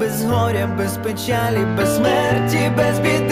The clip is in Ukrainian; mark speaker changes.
Speaker 1: Без горя, без печалі, без смерті, без біди.